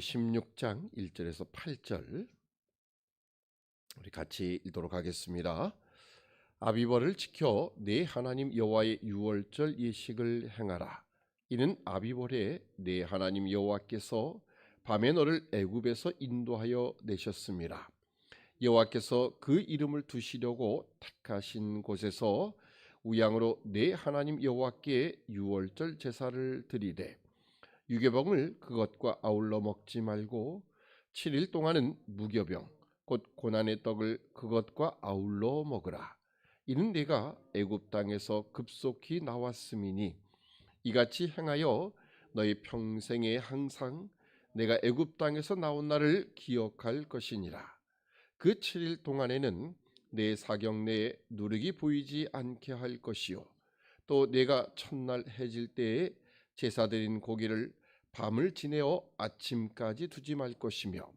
16장 1절에서 8절 우리 같이 읽도록 하겠습니다. 아비벌을 지켜 내 하나님 여호와의 유월절 예식을 행하라. 이는 아비벌에 내 하나님 여호와께서 밤에 너를 애굽에서 인도하여 내셨습니다. 여호와께서 그 이름을 두시려고 택하신 곳에서 우양으로 내 하나님 여호와께 유월절 제사를 드리되 유괴병을 그것과 아울러 먹지 말고 7일 동안은 무교병 곧 고난의 떡을 그것과 아울러 먹으라. 이는 내가 애굽 땅에서 급속히 나왔음이니 이같이 행하여 너희 평생에 항상 내가 애굽 땅에서 나온 날을 기억할 것이니라. 그 7일 동안에는 내 사경 내에 누룩이 보이지 않게 할 것이요 또 내가 첫날 해질 때에 제사 드린 고기를 밤을 지내어 아침까지 두지 말 것이며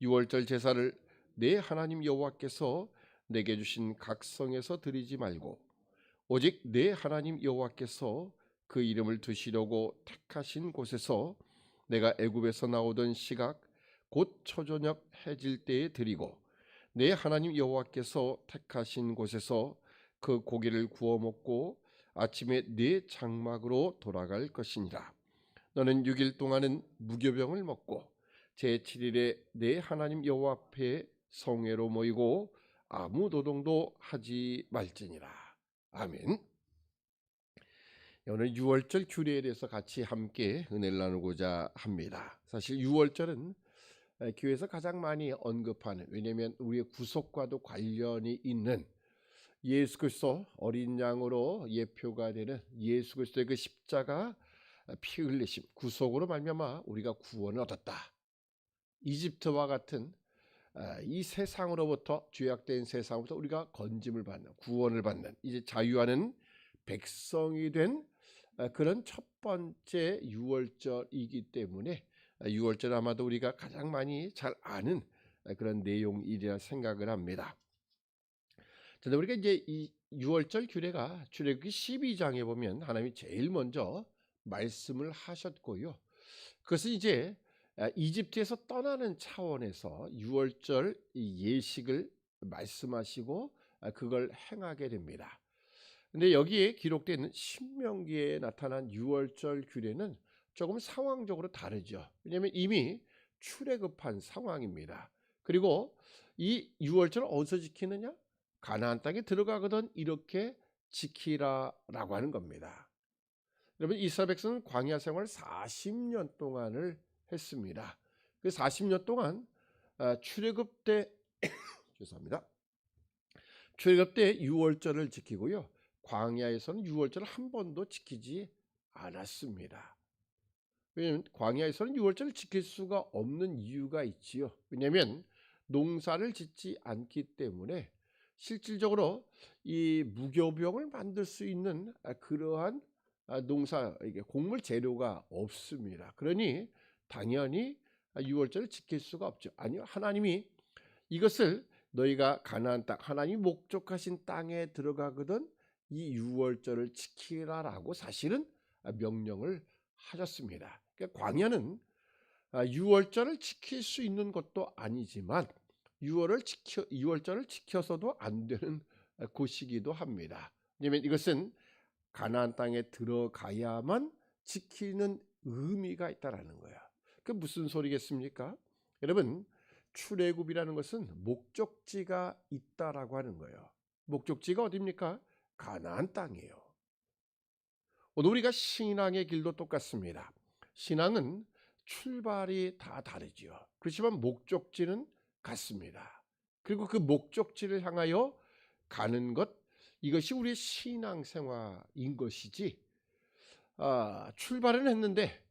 유월절 제사를 내 하나님 여호와께서 내게 주신 각성에서 드리지 말고 오직 내 하나님 여호와께서 그 이름을 두시려고 택하신 곳에서 내가 애굽에서 나오던 시각 곧 초저녁 해질 때에 드리고 내 하나님 여호와께서 택하신 곳에서 그 고기를 구워 먹고 아침에 네 장막으로 돌아갈 것이니라. 너는 6일 동안은 무교병을 먹고 제 7일에 내 하나님 여호와 앞에 성회로 모이고 아무 노동도 하지 말지니라. 아멘. 오늘 6월절 규례에 대해서 같이 함께 은혜를 나누고자 합니다. 사실 6월절은 교회에서 가장 많이 언급하는 왜냐하면 우리의 구속과도 관련이 있는 예수 그리스도 어린 양으로 예표가 되는 예수 그리스도의 그 십자가 피 흘리심 구속으로 말미암아 우리가 구원을 얻었다. 이집트와 같은 아, 이 세상으로부터 죄악된 세상으로부터 우리가 건짐을 받는 구원을 받는 이제 자유하는 백성이 된 아, 그런 첫 번째 유월절이기 때문에 유월절 아마도 우리가 가장 많이 잘 아는 그런 내용이라 생각을 합니다. 그런데 우리가 이제 이 유월절 규례가 출애굽기 12장에 보면 하나님이 제일 먼저 말씀을 하셨고요. 그것은 이제 이집트에서 떠나는 차원에서 유월절 예식을 말씀하시고 그걸 행하게 됩니다. 근데 여기에 기록된 신명기에 나타난 유월절 규례는 조금 상황적으로 다르죠. 왜냐하면 이미 출애굽한 상황입니다. 그리고 이 유월절을 어디서 지키느냐? 가나안 땅에 들어가거든 이렇게 지키라라고 하는 겁니다. 여러분 백성은 광야 생활 40년 동안을 했습니다. 그 40년 동안 아, 출애굽 때 죄송합니다. 출애굽 때 유월절을 지키고요. 광야에서는 유월절을 한 번도 지키지 않았습니다. 왜냐하면 광야에서는 유월절을 지킬 수가 없는 이유가 있지요. 왜냐하면 농사를 짓지 않기 때문에 실질적으로 이 무교병을 만들 수 있는 아, 그러한 아, 농사 이게 곡물 재료가 없습니다. 그러니 당연히 유월절을 지킬 수가 없죠. 아니요. 하나님이 이것을 너희가 가나안 땅 하나님이 목적하신 땅에 들어가거든 이 유월절을 지키라라고 사실은 명령을 하셨습니다. 그러니까 광야는 아, 유월절을 지킬 수 있는 것도 아니지만 유월을 지켜 유월절을 지켜서도 안 되는 곳이기도 합니다. 왜냐하면 이것은 가나안 땅에 들어가야만 지키는 의미가 있다라는 거야. 그 무슨 소리겠습니까? 여러분 출애굽이라는 것은 목적지가 있다라고 하는 거예요. 목적지가 어디입니까? 가나안 땅이에요. 오늘 우리가 신앙의 길도 똑같습니다. 신앙은 출발이 다 다르지요. 그렇지만 목적지는 같습니다. 그리고 그 목적지를 향하여 가는 것 이것이 우리의 신앙생활인 것이지 아, 출발은 했는데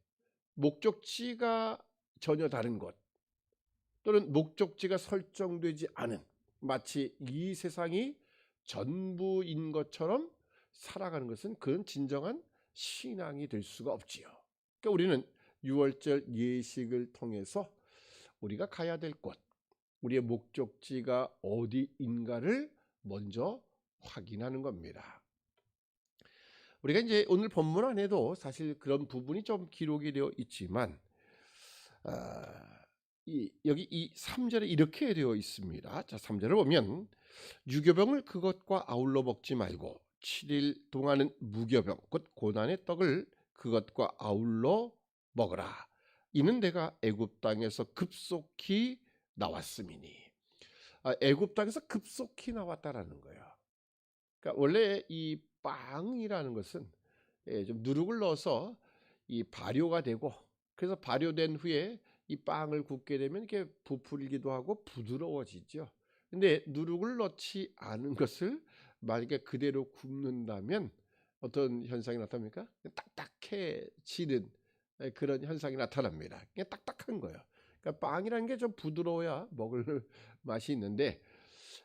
목적지가 전혀 다른 것 또는 목적지가 설정되지 않은 마치 이 세상이 전부인 것처럼 살아가는 것은 그런 진정한 신앙이 될 수가 없지요. 그러니까 우리는 유월절 예식을 통해서 우리가 가야 될 곳, 우리의 목적지가 어디인가를 먼저 확인하는 겁니다. 우리가 이제 오늘 본문 안에도 사실 그런 부분이 좀 기록이 되어 있지만 아, 이, 여기 이 3절에 이렇게 되어 있습니다. 자, 3절을 보면 유교병을 그것과 아울러 먹지 말고 7일 동안은 무교병 곧 고난의 떡을 그것과 아울러 먹으라. 이는 내가 애굽 땅에서 급속히 나왔음이니. 아, 애굽 땅에서 급속히 나왔다라는 거예요. 그러니까 원래 이 빵이라는 것은 예, 좀 누룩을 넣어서 이 발효가 되고 그래서 발효된 후에 이 빵을 굽게 되면 이렇게 부풀기도 하고 부드러워지죠. 근데 누룩을 넣지 않은 것을 만약에 그대로 굽는다면 어떤 현상이 나타납니까? 딱딱해지는 그런 현상이 나타납니다. 그냥 딱딱한 거예요. 그러니까 빵이라는 게 좀 부드러워야 먹을 맛이 있는데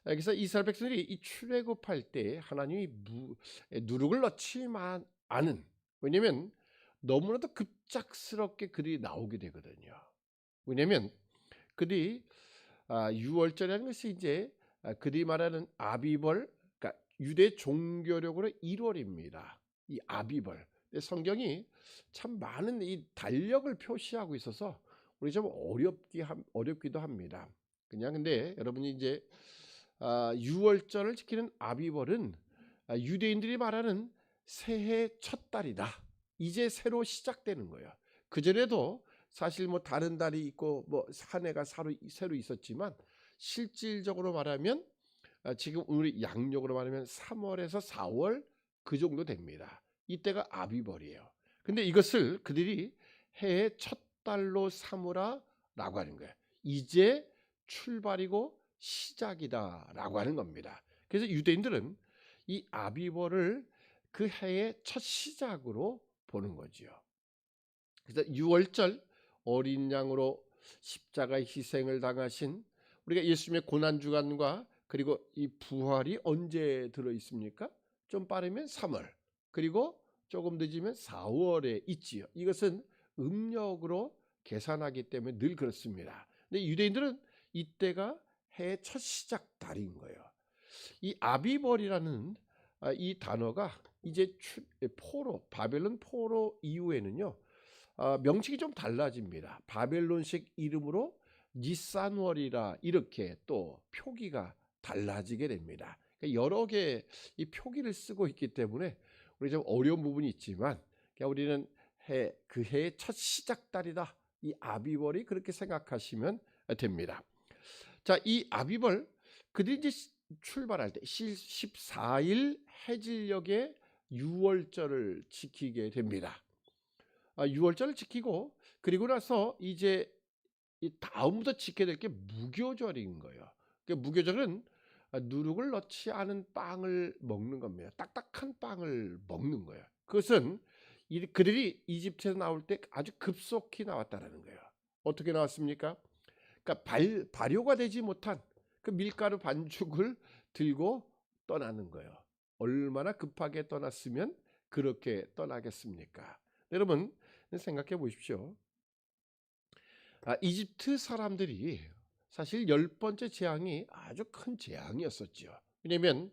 그래서 이스라엘 백성들이 이 출애굽할 때 하나님이 무, 누룩을 넣지만 않은 왜냐면 너무나도 급작스럽게 그들이 나오게 되거든요. 왜냐면 그들이 아, 6월절이라는 것이 이제 아, 그들이 말하는 아비벌, 그러니까 유대 종교력으로 1월입니다. 이 아비벌. 성경이 참 많은 이 달력을 표시하고 있어서 우리 좀 어렵기 함- 어렵기도 합니다. 그냥 근데 여러분이 이제 아, 6월절을 지키는 아비벌은 아, 유대인들이 말하는 새해 첫 달이다. 이제 새로 시작되는 거예요. 그 전에도 사실 뭐 다른 달이 있고 뭐 새로, 새로 있었지만 실질적으로 말하면 아, 지금 우리 양력으로 말하면 3월에서 4월 그 정도 됩니다. 이때가 아비벌이에요. 근데 이것을 그들이 해의 첫 달로 삼으라라고 하는 거예요. 이제 출발이고 시작이다라고 하는 겁니다. 그래서 유대인들은 이 아비벌을 그 해의 첫 시작으로 보는 거지요. 그래서 6월절 어린 양으로 십자가의 희생을 당하신 우리가 예수님의 고난 주간과 그리고 이 부활이 언제 들어 있습니까? 좀 빠르면 3월 그리고 조금 늦으면 4월에 있지요. 이것은 음력으로 계산하기 때문에 늘 그렇습니다. 근데 유대인들은 이때가 해의 첫 시작 달인 거예요. 이 아비벌이라는 아, 이 단어가 이제 추- 포로 바벨론 포로 이후에는요 아, 명칭이 좀 달라집니다. 바벨론식 이름으로 니산월이라 이렇게 또 표기가 달라지게 됩니다. 그러니까 여러 개의 이 표기를 쓰고 있기 때문에 우리 좀 어려운 부분이 있지만 그냥 우리는 해 그 해의 첫 시작 달이다. 이 아비벌이 그렇게 생각하시면 됩니다. 자, 이 아비벌 그들이 이제 시- 출발할 때 14일 해질녘에 6월절을 지키게 됩니다. 아, 6월절을 지키고 그리고 나서 이제 이 다음부터 지켜야 될 게 무교절인 거예요. 그 무교절은 아, 누룩을 넣지 않은 빵을 먹는 겁니다. 딱딱한 빵을 먹는 거예요. 그것은 이- 그들이 이집트에서 나올 때 아주 급속히 나왔다라는 거예요. 어떻게 나왔습니까? 그러니까 발, 발효가 되지 못한 그 밀가루 반죽을 들고 떠나는 거예요. 얼마나 급하게 떠났으면 그렇게 떠나겠습니까? 여러분 생각해 보십시오. 아, 이집트 사람들이 사실 열 번째 재앙이 아주 큰 재앙이었었죠. 왜냐하면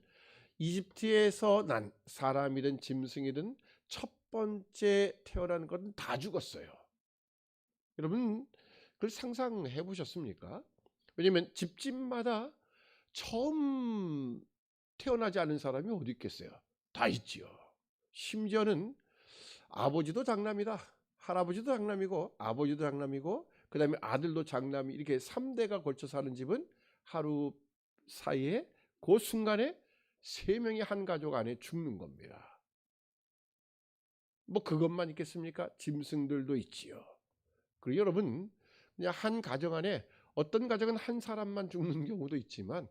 이집트에서 난 사람이든 짐승이든 첫 번째 태어나는 것은 다 죽었어요. 여러분 그걸 상상해 보셨습니까? 왜냐하면 집집마다 처음 태어나지 않은 사람이 어디 있겠어요? 다 있지요. 심지어는 아버지도 장남이다. 할아버지도 장남이고 아버지도 장남이고 그 다음에 아들도 장남이 이렇게 3대가 걸쳐 사는 집은 하루 사이에 그 순간에 세 명이 한 가족 안에 죽는 겁니다. 뭐 그것만 있겠습니까? 짐승들도 있지요. 그리고 여러분 그냥 한 가정 안에 어떤 가정은 한 사람만 죽는 경우도 있지만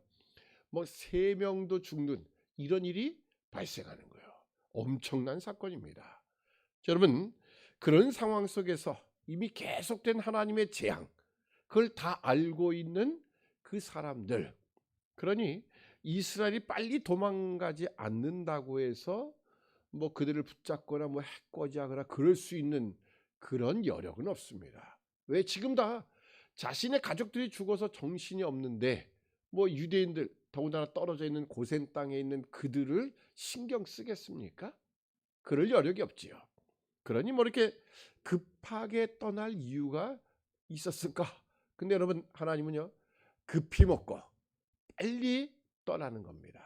뭐 세 명도 죽는 이런 일이 발생하는 거예요. 엄청난 사건입니다. 자, 여러분 그런 상황 속에서 이미 계속된 하나님의 재앙 그걸 다 알고 있는 그 사람들 그러니 이스라엘이 빨리 도망가지 않는다고 해서 뭐 그들을 붙잡거나 뭐 해코지하거나 그럴 수 있는 그런 여력은 없습니다. 왜 지금 다 자신의 가족들이 죽어서 정신이 없는데 뭐 유대인들 더군다나 떨어져 있는 고센 땅에 있는 그들을 신경 쓰겠습니까? 그럴 여력이 없지요. 그러니 뭐 이렇게 급하게 떠날 이유가 있었을까? 근데 여러분 하나님은요 급히 먹고 빨리 떠나는 겁니다.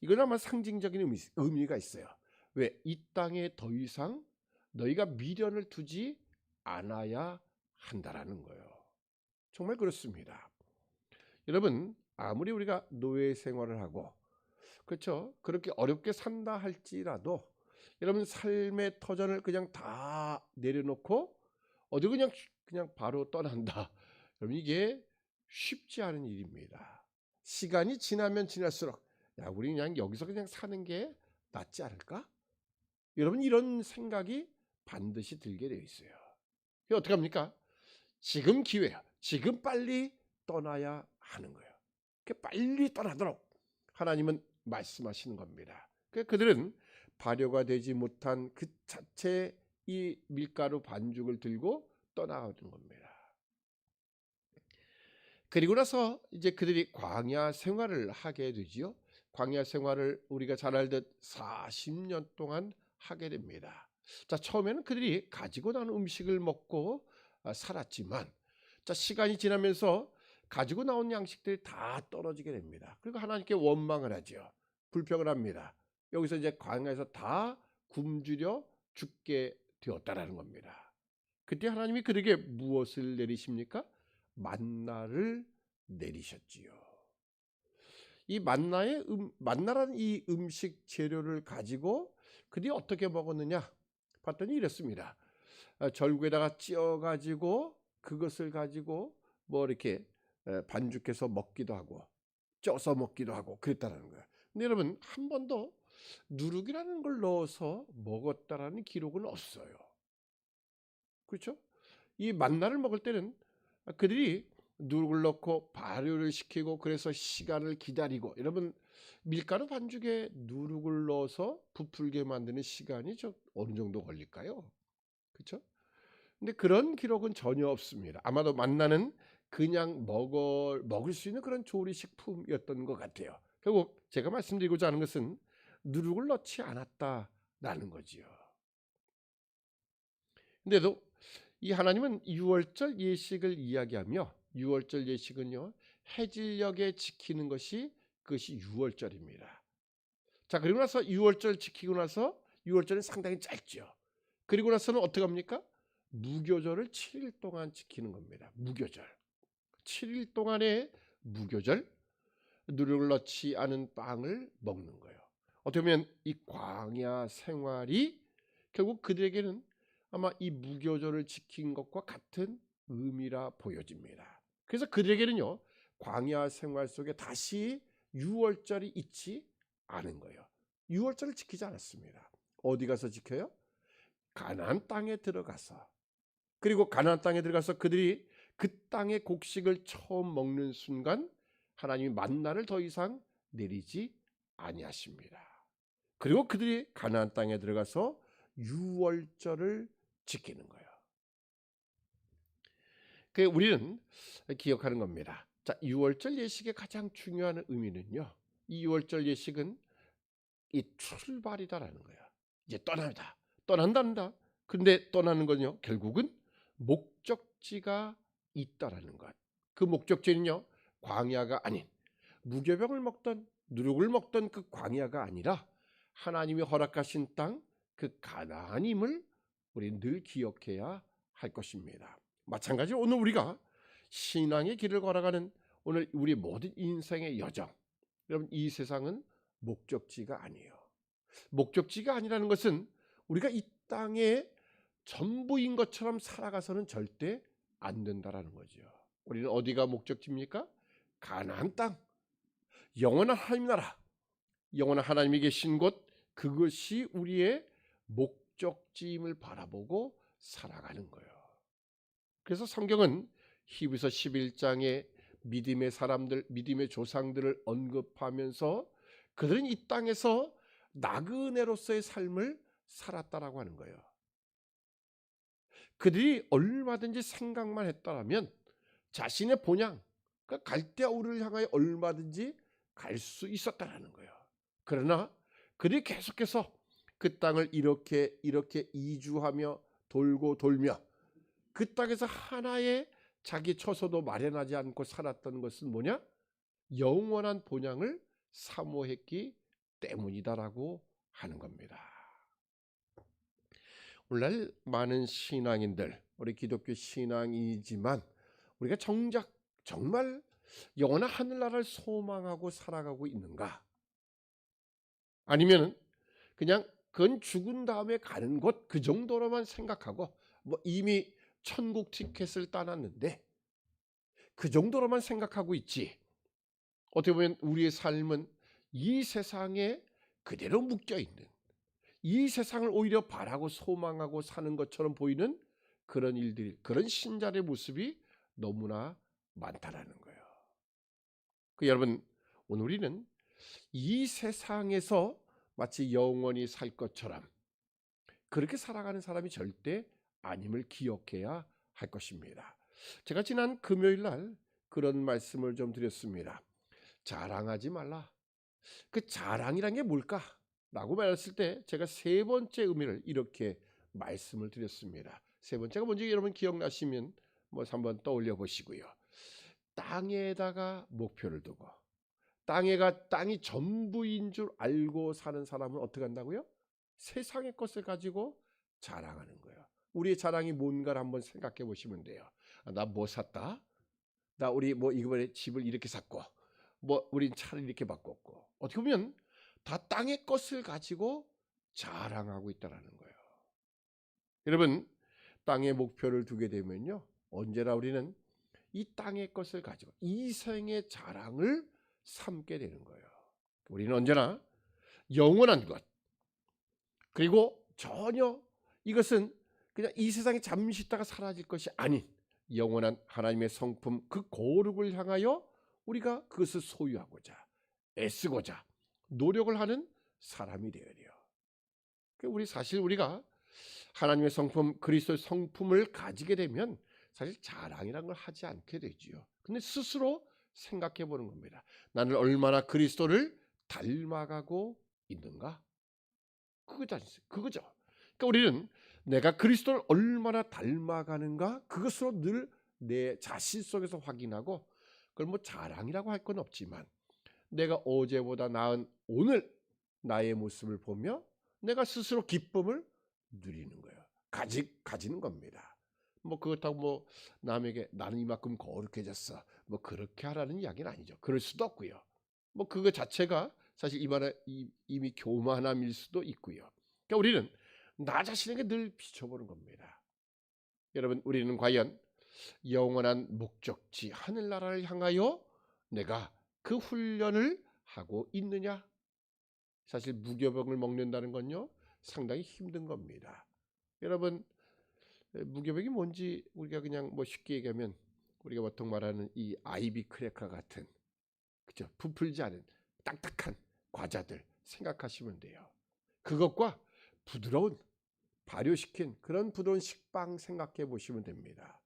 이건 아마 상징적인 의미, 의미가 있어요. 왜? 이 땅에 더 이상 너희가 미련을 두지 않아야 한다라는 거예요. 정말 그렇습니다. 여러분 아무리 우리가 노예 생활을 하고 그렇죠 그렇게 어렵게 산다 할지라도 여러분 삶의 터전을 그냥 다 내려놓고 어디 그냥 그냥 바로 떠난다. 여러분 이게 쉽지 않은 일입니다. 시간이 지나면 지날수록 야 우리 그냥 여기서 그냥 사는 게 낫지 않을까? 여러분 이런 생각이 반드시 들게 되어 있어요. 어떻게 합니까? 지금 기회야. 지금 빨리 떠나야 하는 거예요. 그 빨리 떠나도록 하나님은 말씀하시는 겁니다. 그 그들은 발효가 되지 못한 그 자체 이 밀가루 반죽을 들고 떠나가는 겁니다. 그리고 나서 이제 그들이 광야 생활을 하게 되지요. 광야 생활을 우리가 잘 알듯 40년 동안 하게 됩니다. 자, 처음에는 그들이 가지고 나온 음식을 먹고 아, 살았지만 자, 시간이 지나면서 가지고 나온 양식들이 다 떨어지게 됩니다. 그리고 하나님께 원망을 하죠. 불평을 합니다. 여기서 이제 광야에서 다 굶주려 죽게 되었다라는 겁니다. 그때 하나님이 그들에게 무엇을 내리십니까? 만나를 내리셨지요. 이 만나의 음, 만나라는 이 음식 재료를 가지고 그들이 어떻게 먹었느냐? 봤더니 이랬습니다. 아, 절구에다가 찧어 가지고 그것을 가지고 뭐 이렇게 에, 반죽해서 먹기도 하고 쪄서 먹기도 하고 그랬다라는 거예요. 근데 여러분 한 번도 누룩이라는 걸 넣어서 먹었다라는 기록은 없어요. 그렇죠? 이 만나를 먹을 때는 그들이 누룩을 넣고 발효를 시키고 그래서 시간을 기다리고 여러분 밀가루 반죽에 누룩을 넣어서 부풀게 만드는 시간이 좀 어느 정도 걸릴까요? 그렇죠? 근데 그런 기록은 전혀 없습니다. 아마도 만나는 그냥 먹을 먹을 수 있는 그런 조리 식품이었던 것 같아요. 결국 제가 말씀드리고자 하는 것은 누룩을 넣지 않았다라는 거지요. 근데도 이 하나님은 유월절 예식을 이야기하며 유월절 예식은요 해질녘에 지키는 것이 그것이 유월절입니다. 자 그리고 나서 유월절 지키고 나서 유월절은 상당히 짧죠. 그리고 나서는 어떻게 합니까? 무교절을 7일 동안 지키는 겁니다. 무교절. 7일 동안의 무교절 누룩을 넣지 않은 빵을 먹는 거예요. 어떻게 보면 이 광야 생활이 결국 그들에게는 아마 이 무교절을 지킨 것과 같은 의미라 보여집니다. 그래서 그들에게는요 광야 생활 속에 다시 유월절이 있지 않은 거예요. 유월절을 지키지 않았습니다. 어디 가서 지켜요? 가나안 땅에 들어가서 그리고 가나안 땅에 들어가서 그들이 그 땅의 곡식을 처음 먹는 순간 하나님이 만나를 더 이상 내리지 아니하십니다. 그리고 그들이 가나안 땅에 들어가서 유월절을 지키는 거예요. 그 우리는 기억하는 겁니다. 자, 유월절 예식의 가장 중요한 의미는요. 이 유월절 예식은 이 출발이다라는 거예요. 이제 떠납니다. 떠난단다. 근데 떠나는 건요. 결국은 목적지가 있다라는 것. 그 목적지는요. 광야가 아닌 무교병을 먹던 누룩을 먹던 그 광야가 아니라 하나님이 허락하신 땅 그 가나안임을 우리 늘 기억해야 할 것입니다. 마찬가지로 오늘 우리가 신앙의 길을 걸어가는 오늘 우리 모든 인생의 여정. 여러분 이 세상은 목적지가 아니에요. 목적지가 아니라는 것은 우리가 이 땅에 전부인 것처럼 살아가서는 절대 안 된다라는 거죠. 우리는 어디가 목적지입니까? 가나안 땅. 영원한 하나님 나라. 영원한 하나님이 계신 곳 그것이 우리의 목적지임을 바라보고 살아가는 거예요. 그래서 성경은 히브리서 11장에 믿음의 사람들, 믿음의 조상들을 언급하면서 그들은 이 땅에서 나그네로서의 삶을 살았다라고 하는 거예요. 그들이 얼마든지 생각만 했다라면 자신의 본향, 그러니까 갈대아우를 향하여 얼마든지 갈 수 있었다라는 거예요. 그러나 그들이 계속해서 그 땅을 이렇게 이렇게 이주하며 돌고 돌며 그 땅에서 하나의 자기 처소도 마련하지 않고 살았던 것은 뭐냐? 영원한 본향을 사모했기 때문이다라고 하는 겁니다. 오늘날 많은 신앙인들, 우리 기독교 신앙이지만 우리가 정작 정말 영원한 하늘나라를 소망하고 살아가고 있는가? 아니면 그냥 그건 죽은 다음에 가는 곳 그 정도로만 생각하고 뭐 이미 천국 티켓을 따놨는데 그 정도로만 생각하고 있지. 어떻게 보면 우리의 삶은 이 세상에 그대로 묶여 있는 이 세상을 오히려 바라고 소망하고 사는 것처럼 보이는 그런 일들이 그런 신자의 모습이 너무나 많다라는 거예요. 그 여러분 오늘 우리는 이 세상에서 마치 영원히 살 것처럼 그렇게 살아가는 사람이 절대 아님을 기억해야 할 것입니다. 제가 지난 금요일 날 그런 말씀을 좀 드렸습니다. 자랑하지 말라. 그 자랑이란 게 뭘까? 라고 말했을 때 제가 세 번째 의미를 이렇게 말씀을 드렸습니다. 세 번째가 뭔지 여러분 기억나시면 뭐 한번 떠올려 보시고요. 땅에다가 목표를 두고 땅에가 땅이 전부인 줄 알고 사는 사람은 어떻게 한다고요? 세상의 것을 가지고 자랑하는 거예요. 우리의 자랑이 뭔가를 한번 생각해 보시면 돼요. 아, 나뭐 샀다? 나 우리 뭐 이번에 집을 이렇게 샀고, 뭐 우린 차를 이렇게 바꿨고. 어떻게 보면 다 땅의 것을 가지고 자랑하고 있다라는 거예요. 여러분, 땅의 목표를 두게 되면요. 언제나 우리는 이 땅의 것을 가지고 이 생의 자랑을 삼게 되는 거예요. 우리는 언제나 영원한 것 그리고 전혀 이것은 그냥 이 세상에 잠시 있다가 사라질 것이 아닌 영원한 하나님의 성품 그 거룩을 향하여 우리가 그것을 소유하고자 애쓰고자 노력을 하는 사람이 되어야 돼요. 우리 사실 우리가 하나님의 성품 그리스도의 성품을 가지게 되면 사실 자랑이라는 걸 하지 않게 되지요. 근데 스스로 생각해 보는 겁니다. 나는 얼마나 그리스도를 닮아가고 있는가? 그거죠. 그거죠. 그러니까 우리는 내가 그리스도를 얼마나 닮아가는가 그것으로 늘 내 자신 속에서 확인하고 그걸 뭐 자랑이라고 할 건 없지만 내가 어제보다 나은 오늘 나의 모습을 보며 내가 스스로 기쁨을 누리는 거예요. 가지 가지는 겁니다. 뭐 그렇다고 뭐 남에게 나는 이만큼 거룩해졌어. 뭐 그렇게 하라는 이야기는 아니죠. 그럴 수도 없고요. 뭐 그거 자체가 사실 이만한 이미 교만함일 수도 있고요. 그러니까 우리는 나 자신에게 늘 비춰보는 겁니다. 여러분, 우리는 과연 영원한 목적지 하늘나라를 향하여 내가 그 훈련을 하고 있느냐? 사실 무교병을 먹는다는 건요 상당히 힘든 겁니다. 여러분 무교병이 뭔지 우리가 그냥 뭐 쉽게 얘기하면 우리가 보통 말하는 이 아이비 크래커 같은 그죠 부풀지 않은 딱딱한 과자들 생각하시면 돼요. 그것과 부드러운 발효시킨 그런 부드러운 식빵 생각해 보시면 됩니다.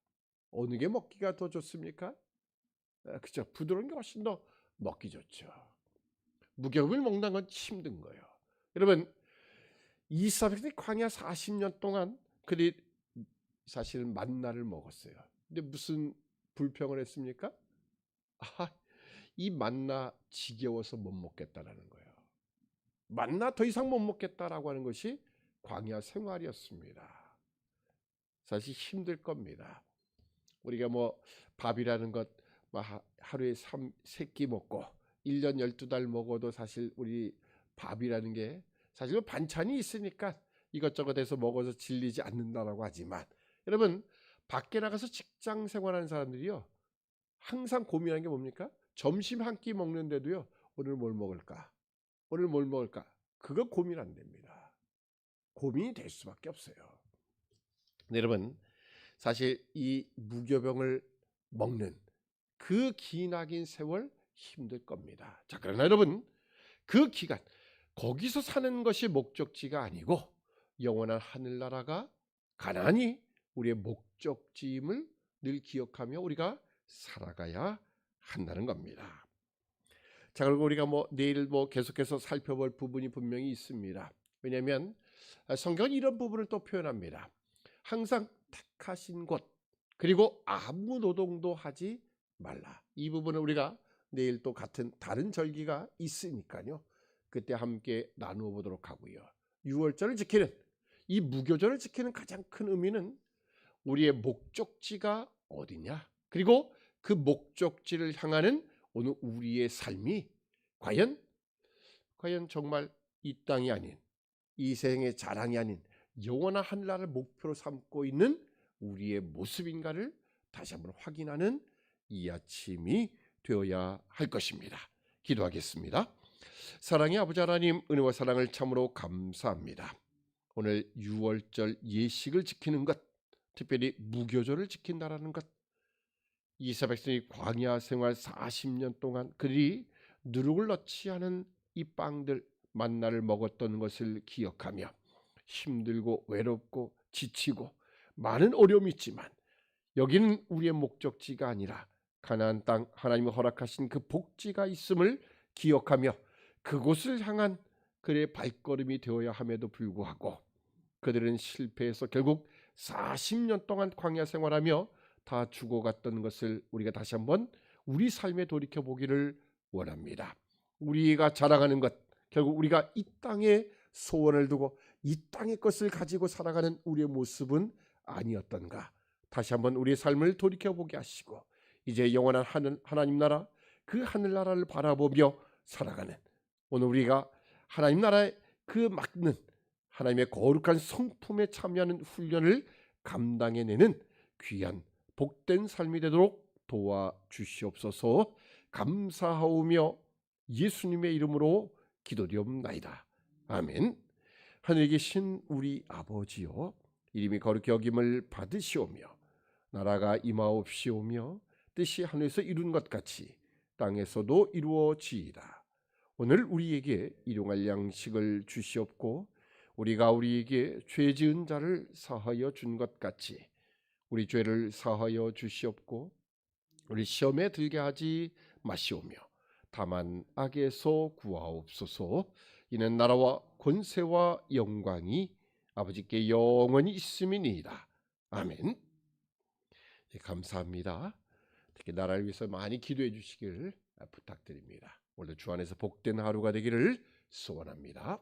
어느 게 먹기가 더 좋습니까? 아, 그죠 부드러운 게 훨씬 더 먹기 좋죠. 무교병을 먹는 건 힘든 거예요. 여러분 이사백이 광야 40년 동안 그리 사실 만나를 먹었어요. 근데 무슨 불평을 했습니까? 아, 이 만나 지겨워서 못 먹겠다라는 거예요. 만나 더 이상 못 먹겠다라고 하는 것이 광야 생활이었습니다. 사실 힘들 겁니다. 우리가 뭐 밥이라는 것뭐 하루에 3, 3끼 먹고 1년 12달 먹어도 사실 우리 밥이라는 게 사실 반찬이 있으니까 이것저것 해서 먹어서 질리지 않는다라고 하지만 여러분 밖에 나가서 직장 생활하는 사람들이요 항상 고민하는 게 뭡니까? 점심 한 끼 먹는데도요 오늘 뭘 먹을까? 오늘 뭘 먹을까? 그거 고민 안 됩니다. 고민이 될 수밖에 없어요. 네, 여러분 사실 이 무교병을 먹는 그 기나긴 세월 힘들 겁니다. 자 그러나 여러분 그 기간 거기서 사는 것이 목적지가 아니고 영원한 하늘나라가 가난이 우리의 목적지임을 늘 기억하며 우리가 살아가야 한다는 겁니다. 자, 그리고 우리가 뭐 내일 뭐 계속해서 살펴볼 부분이 분명히 있습니다. 왜냐하면 성경은 이런 부분을 또 표현합니다. 항상 택하신 곳, 그리고 아무 노동도 하지 말라. 이 부분은 우리가 내일 또 같은 다른 절기가 있으니까요. 그때 함께 나누어 보도록 하고요. 6월절을 지키는 이 무교절을 지키는 가장 큰 의미는 우리의 목적지가 어디냐? 그리고 그 목적지를 향하는 오늘 우리의 삶이 과연 과연 정말 이 땅이 아닌 이 생의 자랑이 아닌 영원한 하늘나라를 목표로 삼고 있는 우리의 모습인가를 다시 한번 확인하는 이 아침이 되어야 할 것입니다. 기도하겠습니다. 사랑의 아버지 하나님 은혜와 사랑을 참으로 감사합니다. 오늘 6월절 예식을 지키는 것, 특별히 무교절을 지킨다라는 것, 이스라엘 백성이 광야 생활 40년 동안 그들이 누룩을 넣지 않은 이 빵들 만나를 먹었던 것을 기억하며 힘들고 외롭고 지치고 많은 어려움이 있지만 여기는 우리의 목적지가 아니라 가나안 땅 하나님이 허락하신 그 복지가 있음을 기억하며 그곳을 향한 그의 발걸음이 되어야 함에도 불구하고 그들은 실패해서 결국 40년 동안 광야 생활하며 다 죽어갔던 것을 우리가 다시 한번 우리 삶에 돌이켜 보기를 원합니다. 우리가 자랑하는 것 결국 우리가 이 땅에 소원을 두고 이 땅의 것을 가지고 살아가는 우리의 모습은 아니었던가 다시 한번 우리의 삶을 돌이켜 보게 하시고 이제 영원한 하늘, 하나님 나라 그 하늘 나라를 바라보며 살아가는 오늘 우리가 하나님 나라의 그 막는 하나님의 거룩한 성품에 참여하는 훈련을 감당해내는 귀한 복된 삶이 되도록 도와 주시옵소서 감사하오며 예수님의 이름으로 기도드리옵나이다. 아멘. 하늘에 계신 우리 아버지요 이름이 거룩히 여김을 받으시오며 나라가 임하옵시오며 뜻이 하늘에서 이룬 것 같이 땅에서도 이루어지이다. 오늘 우리에게 일용할 양식을 주시옵고 우리가 우리에게 죄 지은 자를 사하여 준 것 같이 우리 죄를 사하여 주시옵고 우리 시험에 들게 하지 마시오며 다만 악에서 구하옵소서 이는 나라와 권세와 영광이 아버지께 영원히 있음이니이다. 아멘. 예, 감사합니다. 특히 나라를 위해서 많이 기도해 주시길 부탁드립니다. 오늘 주 안에서 복된 하루가 되기를 소원합니다.